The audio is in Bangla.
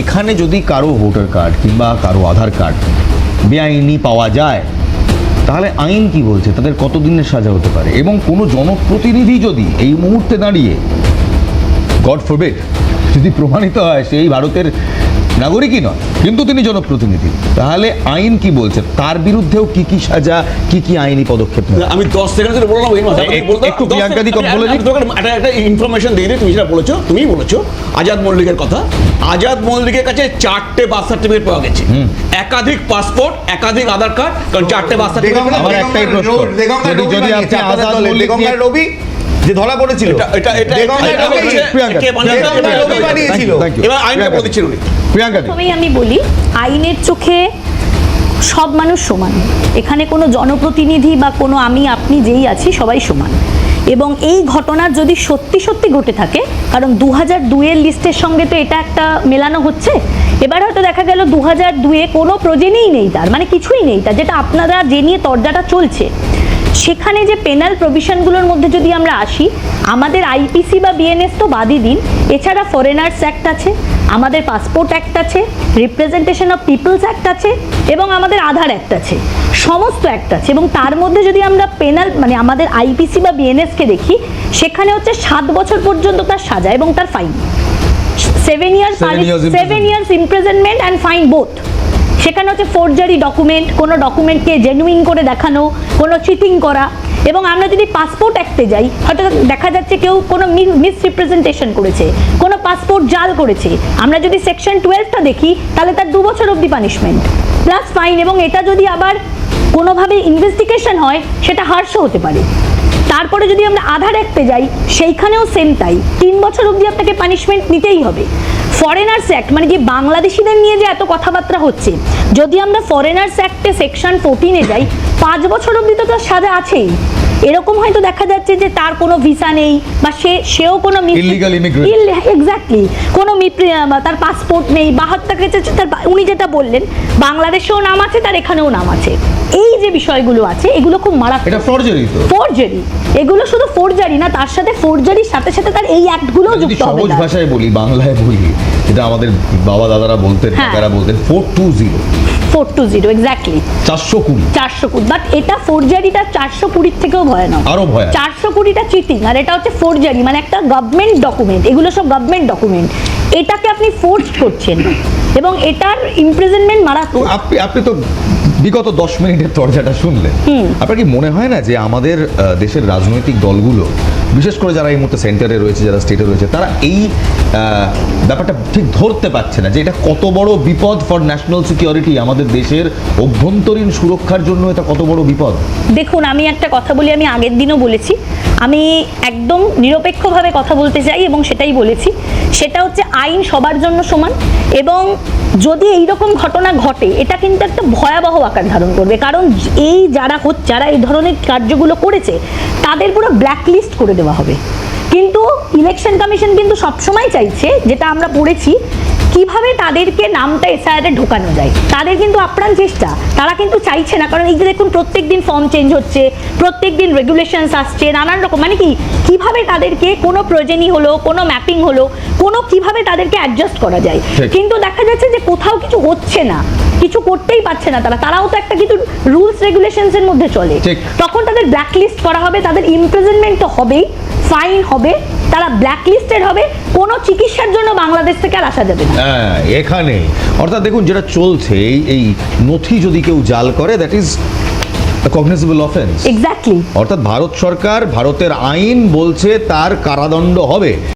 এখানে যদি কারও ভোটার কার্ড কিংবা কারও আধার কার্ড বেআইনি পাওয়া যায়, তাহলে আইন কি বলছে? তাদের কতদিনের সাজা হতে পারে? এবং কোনো জনপ্রতিনিধি যদি এই মুহূর্তে দাঁড়িয়ে গড ফরবেট যদি প্রমাণিত হয় সেই ভারতের নাগরিকই নয় কিন্তু তিনি জনপ্রতিনিধি। তাহলে আইন কি বলছে? তার বিরুদ্ধেও কি কি সাজা কি কি আইনি পদক্ষেপ আমি দশ সেকেন্ড ধরে বললাম একটু- প্রিয়াঙ্কা দি বলে একটা একটা ইনফরমেশন দিয়ে দিই তুমি যেটা বলেছ তুমিই বলেছ। আজাদ মল্লিকের কথা। আজাদ মল্লিকের কাছে চারটে বার্থ সার্টিফিকেট পাওয়া গেছে। একাধিক পাসপোর্ট একাধিক আধার কার্ড কারণ চারটে বার্থ সার্টিফিকেট আমার একটাই প্রশ্ন। যদি- যদি আপনি আজাদ মল্লিক রবি? যে ধরা পড়েছিল। এটা এটা এটা। বানিয়েছিল। এবার আইনটা প্রিয়াঙ্কা প্রথমেই আমি বলি আইনের চোখে সব মানুষ সমান। এখানে কোনো জনপ্রতিনিধি বা কোনো আমি আপনি যেই আছি সবাই সমান। এবং এই ঘটনার যদি সত্যি সত্যি ঘটে থাকে কারণ দু হাজার দুয়ের লিস্টের সঙ্গে তো এটা একটা মেলানো হচ্ছে এবার হয়তো দেখা গেল দু হাজার দুয়ে কোনো প্রজেনেই নেই তার মানে কিছুই নেই তার যেটা আপনারা যে নিয়ে তর্জাটা চলছে। সেখানে যে পেনাল প্রভিশনগুলোর মধ্যে যদি আমরা আসি আমাদের আইপিসি বা বিএনএস তো বাদই দিন। এছাড়া ফরেনার্স অ্যাক্ট আছে আমাদের পাসপোর্ট অ্যাক্ট আছে রিপ্রেজেন্টেশন অফ পিপলস অ্যাক্ট আছে এবং আমাদের আধার অ্যাক্ট আছে। সমস্ত অ্যাক্ট আছে এবং তার মধ্যে যদি আমরা পেনাল মানে আমাদের আইপিসি বা বিএনএসকে দেখি সেখানে হচ্ছে সাত বছর পর্যন্ত তার সাজা এবং তার fine seven years seven years imprisonment and fine both সেখানে হচ্ছে ফোর্জারি ডকুমেন্ট কোনো ডকুমেন্টকে জেনুইন করে দেখানো, কোনো চিটিং করা এবং আমরা যদি পাসপোর্ট অ্যাক্টে যাই, হয়তো দেখা যাচ্ছে কেউ কোনো মিস রিপ্রেজেন্টেশন করেছে, কোনো পাসপোর্ট জাল করেছে। আমরা যদি সেকশন টুয়েলভটা দেখি, তাহলে তার দু বছর অবধি পানিশমেন্ট প্লাস ফাইন এবং এটা যদি আবার কোনোভাবে ইনভেস্টিগেশন হয়, সেটা হার্শও হতে পারে। তারপরে যদি আমরা আধার অ্যাক্টে যাই, সেইখানেও সেম তাই। তিন বছর অবধি আপনাকে পানিশমেন্ট নিতেই হবে। ফরেনার্স অ্যাক্ট মানে যে বাংলাদেশিদের নিয়ে যে এত কথাবার্তা হচ্ছে, যদি আমরা ফরেনার্স অ্যাক্টে সেকশন ফোরটিনে যাই, পাঁচ বছর অব্দি তো তার সাজা আছেই। এরকম হয়তো দেখা যাচ্ছে যে তার কোনো ভিসা নেই বা সে সেও কোনো Illegal immigrant. এক্স্যাক্টলি কোনো তার পাসপোর্ট নেই বা হত্যা কেছে তার উনি যেটা বললেন বাংলাদেশেও নাম আছে তার এখানেও নাম আছে। এই যে বিষয়গুলো আছে এগুলো খুব মারাত্মক। এটা ফরজারি তো। ফোরজারি এগুলো শুধু ফোরজারি না তার সাথে ফোরজারির সাথে সাথে তার এই অ্যাক্টগুলোও যদি যুক্ত হবে সহজ ভাষায় বলি বাংলায় বলি যেটা আমাদের বাবা দাদারা বলতেন হ্যাঁ। কাকারা বলতেন four two zero four two zero exactly চারশো কুড়ি। চারশো কুড়ি বাট এটা ফোরজারিটা চারশো কুড়ির থেকেও ভয়ানক। আরও ভয় চারশো কুড়িটা চিটিং আর এটা হচ্ছে ফোরজারি মানে একটা গভর্নমেন্ট ডকুমেন্ট এগুলো সব গভর্নমেন্ট ডকুমেন্ট এটাকে আপনি ফোর্স করছেন এবং এটার ইমপ্রিজনমেন্ট মারাত্মক। আপনি আপনি তো বিগত দশ মিনিটের চর্চাটা শুনলেন। আপনার কি মনে হয় না যে আমাদের দেশের রাজনৈতিক দলগুলো বিশেষ করে যারা এই মুহূর্তে সেন্টারে রয়েছে যারা স্টেটে রয়েছে তারা এই ব্যাপারটা ঠিক ধরতে পারছে না যে এটা কত বড় বিপদ ফর ন্যাশনাল সিকিউরিটি আমাদের দেশের অভ্যন্তরীণ সুরক্ষার জন্য এটা কত বড় বিপদ? দেখুন আমি একটা কথা বলি আমি আগের দিনও বলেছি আমি একদম নিরপেক্ষভাবে কথা বলতে চাই এবং সেটাই বলেছি। সেটা হচ্ছে আইন সবার জন্য সমান এবং যদি এই রকম ঘটনা ঘটে, এটা কিন্তু একটা ভয়াবহ আকার ধারণ করবে। কারণ এই যারা হচ্ছে যারা এই ধরনের কার্যগুলো করেছে, তাদের পুরো ব্ল্যাকলিস্ট করে দেওয়া হবে। কিন্তু ইলেকশন কমিশন কিন্তু সবসময় চাইছে, যেটা আমরা পড়েছি কীভাবে তাদেরকে নামটা এসআইআরে ঢোকানো যায়? তাদের কিন্তু আপ্রাণ চেষ্টা। তারা কিন্তু চাইছে না কারণ এই যে দেখুন প্রত্যেক দিন ফর্ম চেঞ্জ হচ্ছে প্রত্যেক দিন রেগুলেশনস আসছে নানান রকম মানে কি? কীভাবে তাদেরকে কোনো প্রয়োজনী হলো কোনো ম্যাপিং হলো কোনো কীভাবে তাদেরকে অ্যাডজাস্ট করা যায়? কিন্তু দেখা যাচ্ছে যে কোথাও কিছু হচ্ছে না কিছু করতেই পারছে না তারা। তারাও তো একটা কিন্তু রুলস রেগুলেশনস এর মধ্যে চলে। তখন তাদের ব্ল্যাকলিস্ট করা হবে তাদের ইমপ্রিজনমেন্ট তো হবেই। ফাইন হবে তারা ব্ল্যাকলিস্টেড হবে কোনো চিকিৎসার জন্য বাংলাদেশ থেকে আর আসা যাবে না। হ্যাঁ এখানে। অর্থাৎ দেখুন যেটা চলছে এই নথি যদি কেউ জাল করে that is cognizable offence exactly অর্থাৎ ভারত সরকার ভারতের আইন বলছে তার কারাদণ্ড হবে।